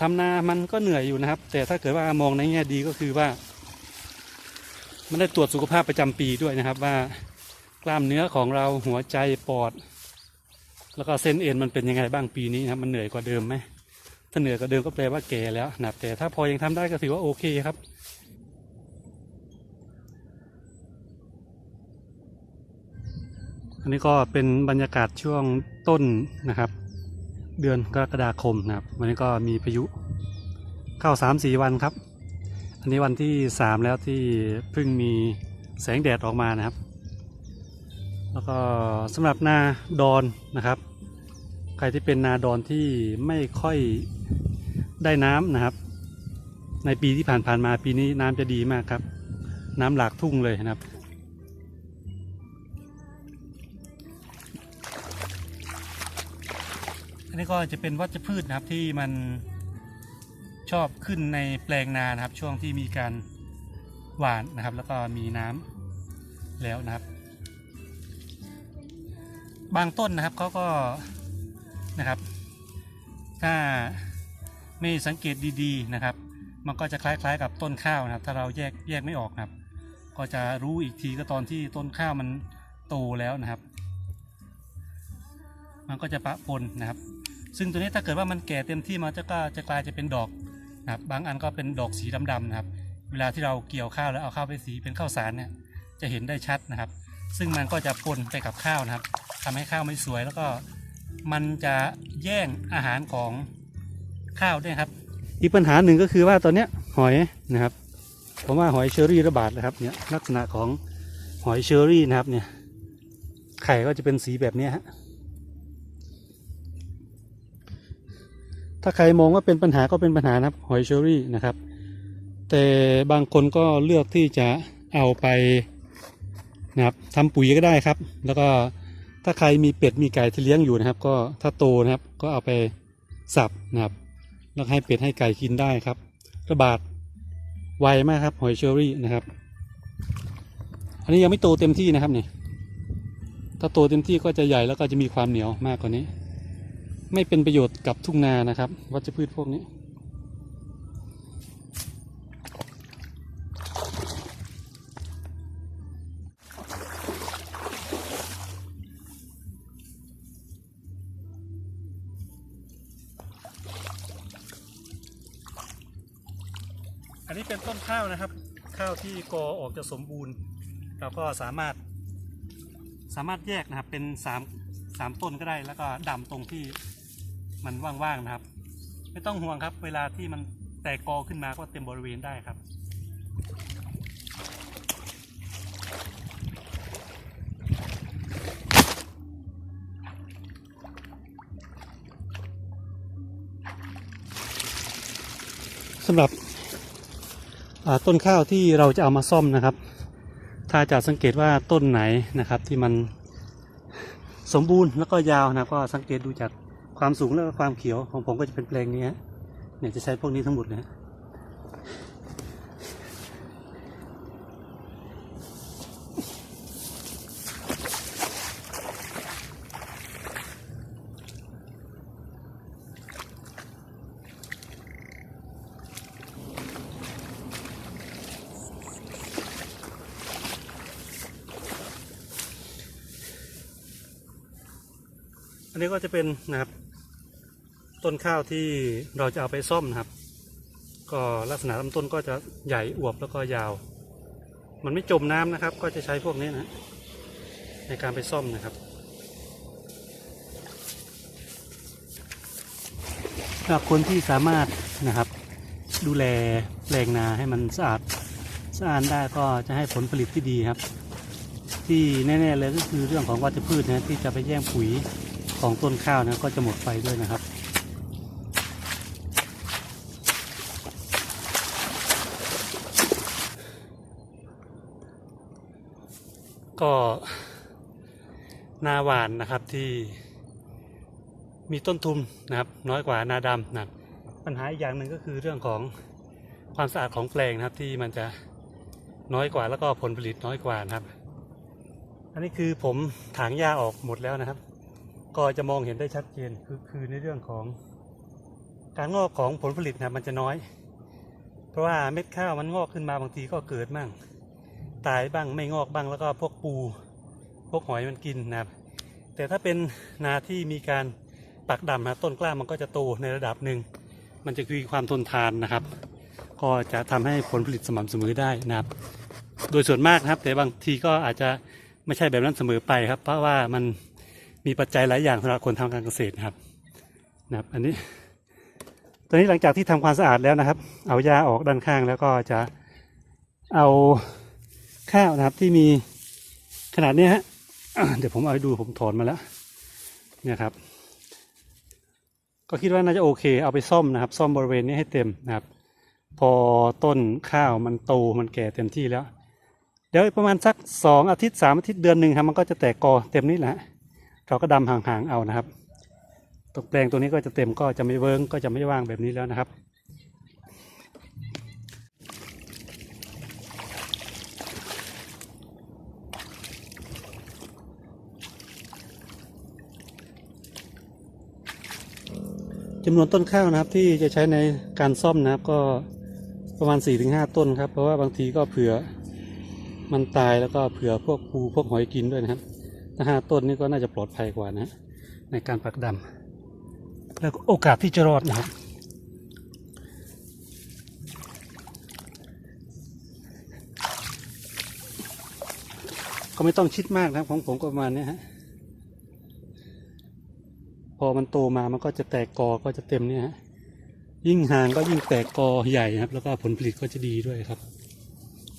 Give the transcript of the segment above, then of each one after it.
ทำนามันก็เหนื่อยอยู่นะครับ แต่ถ้าเกิดว่ามองในแง่ดีก็คือว่า มันได้ตรวจสุขภาพประจำปีด้วยนะครับ ว่ากล้ามเนื้อของเราหัวใจปอด แล้วก็เส้นเอ็นมันเป็นยังไงบ้างปีนี้นะครับมันเหนื่อยกว่าเดิมไหมถ้าเหนื่อยกว่าเดิมก็แปลว่าแก่แล้วนะแต่ถ้าพอยังทำได้ก็ถือว่าโอเคครับอันนี้ก็เป็นบรรยากาศช่วงต้นนะครับ เดือนกรกฎาคมนะครับ วันนี้ก็มีพายุเข้าสามสี่วันครับ อันนี้วันที่สามแล้วที่เพิ่งมีแสงแดดออกมานะครับ แล้วก็สำหรับนาดอนนะครับ ใครที่เป็นนาดอนที่ไม่ค่อยได้น้ำนะครับ ในปีที่ผ่านๆมาปีนี้น้ำจะดีมากครับ น้ำหลากทุ่งเลยนะครับ นี้ก็จะเป็นวัชพืชนะครับที่มันชอบขึ้นในแปลงนานะครับ ช่วงที่มีการหว่านนะครับ แล้วก็มีน้ำแล้วนะครับ บางต้นนะครับเขาก็นะครับ ถ้าไม่สังเกตดีๆนะครับ มันก็จะคล้ายๆกับต้นข้าวนะครับ ถ้าเราแยกแยกไม่ออกนะครับ ก็จะรู้อีกทีก็ตอนที่ต้นข้าวมันโตแล้วนะครับ มันก็จะปะปนนะครับ ซึ่งตัวนี้ถ้าเกิดว่ามันแก่เต็มที่มันจะก็จะกลายจะเป็นดอกนะครับบางอันก็เป็นดอกสีดำๆนะครับ เวลาที่เราเกี่ยวข้าวแล้วเอาข้าวไปสีเป็นข้าวสารเนี่ยจะเห็นได้ชัดนะครับ ซึ่งมันก็จะปนไปกับข้าวนะครับทำให้ข้าวไม่สวยแล้วก็มันจะแย่งอาหารของข้าวด้วยครับ อีกปัญหาหนึ่งก็คือว่าตอนเนี้ยหอยนะครับผมว่าหอยเชอรี่ระบาดนะครับเนี่ยลักษณะของหอยเชอรี่นะครับเนี่ยไข่ก็จะเป็นสีแบบนี้ฮะ ถ้าใครมองว่าเป็นปัญหาก็เป็นปัญหานะครับหอยเชอรี่นะครับ แต่บางคนก็เลือกที่จะเอาไปนะครับทำปุ๋ยก็ได้ครับ แล้วก็ถ้าใครมีเป็ดมีไก่ที่เลี้ยงอยู่นะครับ ก็ถ้าโตนะครับก็เอาไปสับนะครับ แล้วให้เป็ดให้ไก่กินได้ครับ ระบาดไวมากครับหอยเชอรี่นะครับ อันนี้ยังไม่โตเต็มที่นะครับนี่ถ้าโตเต็มที่ก็จะใหญ่แล้วก็จะมีความเหนียวมากกว่านี้ ไม่เป็นประโยชน์กับทุ่งนานะครับ วัชพืชพวกนี้ อันนี้เป็นต้นข้าวนะครับ ข้าวที่กอออกจะสมบูรณ์เราก็สามารถสามารถแยกนะครับเป็นสาม สามต้นก็ได้แล้วก็ดำตรงที่มันว่างๆนะครับ ไม่ต้องห่วงครับ เวลาที่มันแตกกอขึ้นมาก็เต็มบริเวณได้ครับสำหรับต้นข้าวที่เราจะเอามาซ่อมนะครับ ถ้าจะสังเกตว่าต้นไหนนะครับที่มัน สมบูรณ์แล้วก็ยาวนะก็สังเกตดูจากความสูงแล้วก็ความเขียวของผมก็จะเป็นแปลงนี้เนี่ยจะใช้พวกนี้ทั้งหมดนะฮะอั นนี้ก็จะเป็นนะครับ ต้นข้าวที่เราจะเอาไปซ่อมนะครับ ก็ลักษณะลำต้นก็จะใหญ่อวบแล้วก็ยาว มันไม่จมน้ำนะครับ ก็จะใช้พวกนี้นะในการไปซ่อมนะครับสำหรับคนที่สามารถนะครับ ดูแลแปลงนาให้มันสะอาดสะอาดได้ก็จะให้ผลผลิตที่ดีครับ ที่แน่ๆเลยก็คือเรื่องของวัชพืชนะที่จะไปแย่งปุ๋ย ของต้นข้าวนะก็จะหมดไปด้วยนะครับ ก็นาหวานนะครับที่มีต้นทุนนะครับ น้อยกว่านาดำนะปัญหาอีกอย่างหนึ่งก็คือเรื่องของความสะอาดของแปลงนะครับที่มันจะน้อยกว่าแล้วก็ผลผลิตน้อยกว่านะครับ อันนี้คือผมถางหญ้าออกหมดแล้วนะครับ ก็จะมองเห็นได้ชัดเจนคือคือในเรื่องของ การงอกของผลผลิตนะมันจะน้อย เพราะว่าเม็ดข้าวมันงอกขึ้นมาบางทีก็เกิดบ้างตายบ้างไม่งอกบ้างแล้วก็พวกปู พวกหอยมันกินนะครับแต่ถ้าเป็นนาที่มีการปักดำนะต้นกล้ามันก็จะโตในระดับหนึ่ง มันจะมีความทนทานนะครับ ก็จะทำให้ผลผลิตสม่ำเสมอได้นะครับ โดยส่วนมากนะครับ แต่บางทีก็อาจจะไม่ใช่แบบนั้นเสมอไปครับ เพราะว่ามัน มีปัจจัยหลายอย่างสำหรับคนทำการเกษตรนะครับนะครับ อันนี้ ตอนนี้หลังจากที่ทำความสะอาดแล้วนะครับ เอาหญ้าออกด้านข้างแล้วก็จะเอาข้าวนะครับที่มีขนาดเนี้ยฮะเดี๋ยวผมเอาให้ดูผมถอนมาแล้วเนี่ยครับ ก็คิดว่าน่าจะโอเค เอาไปซ่อมนะครับ ซ่อมบริเวณนี้ให้เต็มนะครับ พอต้นข้าวมันโตมันแก่เต็มที่แล้ว เดี๋ยวประมาณสักสองอาทิตย์สามอาทิตย์เดือนหนึ่งครับ มันก็จะแตกกอเต็มนี่แหละ เราก็ดำห่างๆเอานะครับ ตกแปลงตัวนี้ก็จะเต็มก็จะไม่เวิ้งก็จะไม่ว่างแบบนี้แล้วนะครับจำนวนต้นข้าวนะครับที่จะใช้ในการซ่อมนะครับก็ประมาณ 4-5 ต้นครับ เพราะว่าบางทีก็เผื่อมันตายแล้วก็เผื่อพวกปูพวกหอยกินด้วยนะครับ ถ้าห้าต้นนี่ก็น่าจะปลอดภัยกว่านะ ในการปักดำแล้วโอกาสที่จะรอดนะครับก็ไม่ต้องชิดมากนะของผมก็ประมาณนี้ฮะพอมันโตมามันก็จะแตกกอก็จะเต็มเนี่ยฮะยิ่งห่างก็ยิ่งแตกกอใหญ่นะครับ แล้วก็ผลผลิตก็จะดีด้วยครับ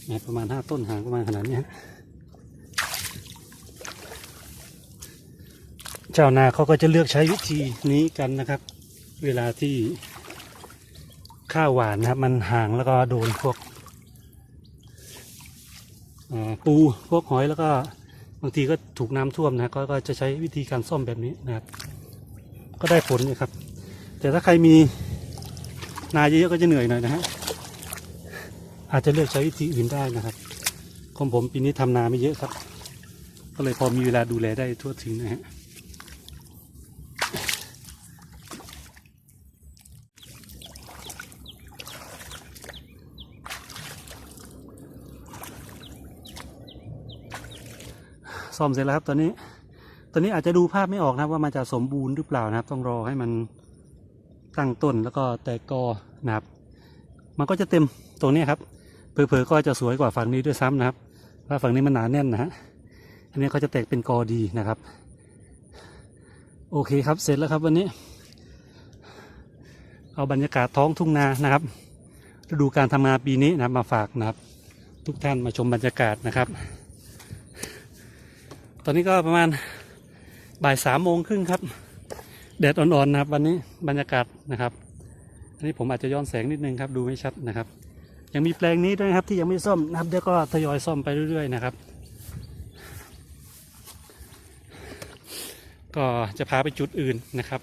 นะประมาณห้าต้นห่างประมาณขนาดนี้ ฮะเจ้านาเขาก็จะเลือกใช้วิธีนี้กันนะครับ เวลาที่ข้าวหวานนะครับ มันห่างแล้วก็โดนพวกปูพวกหอยแล้วก็บางทีก็ถูกน้ำท่วมนะก็ก็จะใช้วิธีการซ่อมแบบนี้นะครับ ก็ได้ผลอยู่ครับ แต่ถ้าใครมีนาเยอะๆก็จะเหนื่อยหน่อยนะฮะอาจจะเลือกใช้วิธีอื่นได้นะครับของผมปีนี้ทำนาไม่เยอะครับ ก็เลยพอมีเวลาดูแลได้ทั่วถึงนะฮะ ซ่อมเสร็จแล้วครับตอนนี้ ตอนนี้อาจจะดูภาพไม่ออกนะครับ ว่ามันจะสมบูรณ์หรือเปล่านะครับ ต้องรอให้มันตั้งต้นแล้วก็แตกกอนะครับ มันก็จะเต็มตรงนี้ครับเผลอๆก็จะสวยกว่าฝั่งนี้ด้วยซ้ำนะครับเพราฝั่งนี้มันหนาแน่นนะฮะอันนี้ก็จะแตกเป็นกอดีนะครับ โอเคครับเสร็จแล้วครับวันนี้ เอาบรรยากาศท้องทุ่งนานะครับฤดูการทำงานปีนี้นะมาฝากนะครับ ทุกท่านมาชมบรรยากาศนะครับ อนนี้ก็ประมาณบ่ายสามโมงครึ่งครับแดดอ่อนๆนะครับวันนี้บรรยากาศนะครับ อันนี้ผมอาจจะย้อนแสงนิดนึงครับดูไม่ชัดนะครับ ยังมีแปลงนี้ด้วยครับที่ยังไม่ซ่อมนะครับเดี๋ยวก็ทยอยซ่อมไปเรื่อยๆนะครับ ก็จะพาไปจุดอื่นนะครับ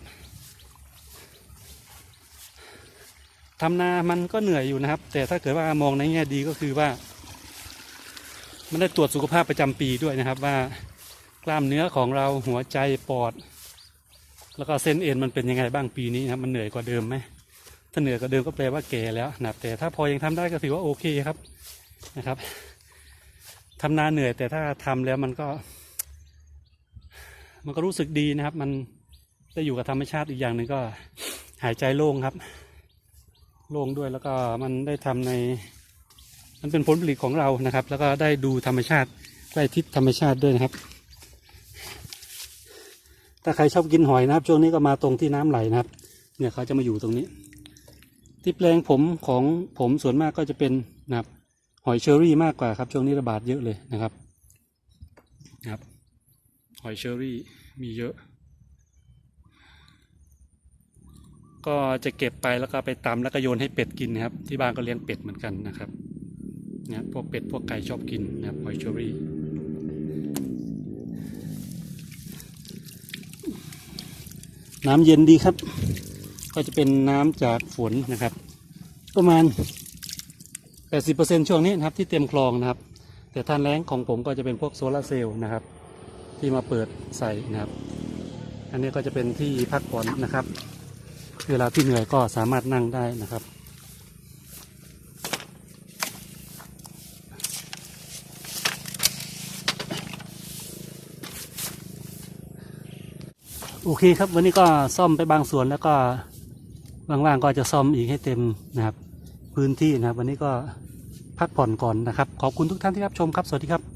ทำนามันก็เหนื่อยอยู่นะครับ แต่ถ้าเกิดว่ามองในแง่ดีก็คือว่า มันได้ตรวจสุขภาพประจำปีด้วยนะครับว่า กล้ามเนื้อของเราหัวใจปอด แล้วก็เส้นเอ็นมันเป็นยังไงบ้างปีนี้ครับมันเหนื่อยกว่าเดิมไหมถ้าเหนื่อยกว่าเดิมก็แปลว่าแก่แล้วนะครับแต่ถ้าพอยังทำได้ก็ถือว่าโอเคครับนะครับทำนาเหนื่อยแต่ถ้าทำแล้วมันก็ มันก็รู้สึกดีนะครับ มันได้อยู่กับธรรมชาติอีกอย่างหนึ่งก็หายใจโล่งครับ โล่งด้วยแล้วก็มันได้ทำใน มันเป็นผลผลิตของเรานะครับ แล้วก็ได้ดูธรรมชาติใกล้ทิศธรรมชาติด้วยนะครับ ถ้าใครชอบกินหอยนะครับ ช่วงนี้ก็มาตรงที่น้ำไหลนะครับ เนี่ยเขาจะมาอยู่ตรงนี้ ที่แปลงผมของผมส่วนมากก็จะเป็นนะครับหอยเชอรี่มากกว่าครับ ช่วงนี้ระบาดเยอะเลยนะครับนะครับ หอยเชอรี่มีเยอะ ก็จะเก็บไปแล้วก็ไปตำแล้วก็โยนให้เป็ดกินนะครับ ที่บ้านก็เลี้ยงเป็ดเหมือนกันนะครับเนี่ยพวกเป็ดพวกไก่ชอบกินนะครับหอยเชอรี่ น้ำเย็นดีครับ ก็จะเป็นน้ำจากฝนนะครับ ประมาณ 80%ช่วงนี้นะครับที่เต็มคลองนะครับ แต่ท่านแรงของผมก็จะเป็นพวกโซลาร์เซลล์นะครับ ที่มาเปิดใส่นะครับ อันนี้ก็จะเป็นที่พักผ่อนนะครับ เวลาที่เหนื่อยก็สามารถนั่งได้นะครับ โอเคครับ วันนี้ก็ซ่อมไปบางส่วนแล้วก็ว่างๆก็จะซ่อมอีกให้เต็มนะครับ พื้นที่นะครับ วันนี้ก็พักผ่อนก่อนนะครับ ขอบคุณทุกท่านที่รับชมครับ สวัสดีครับ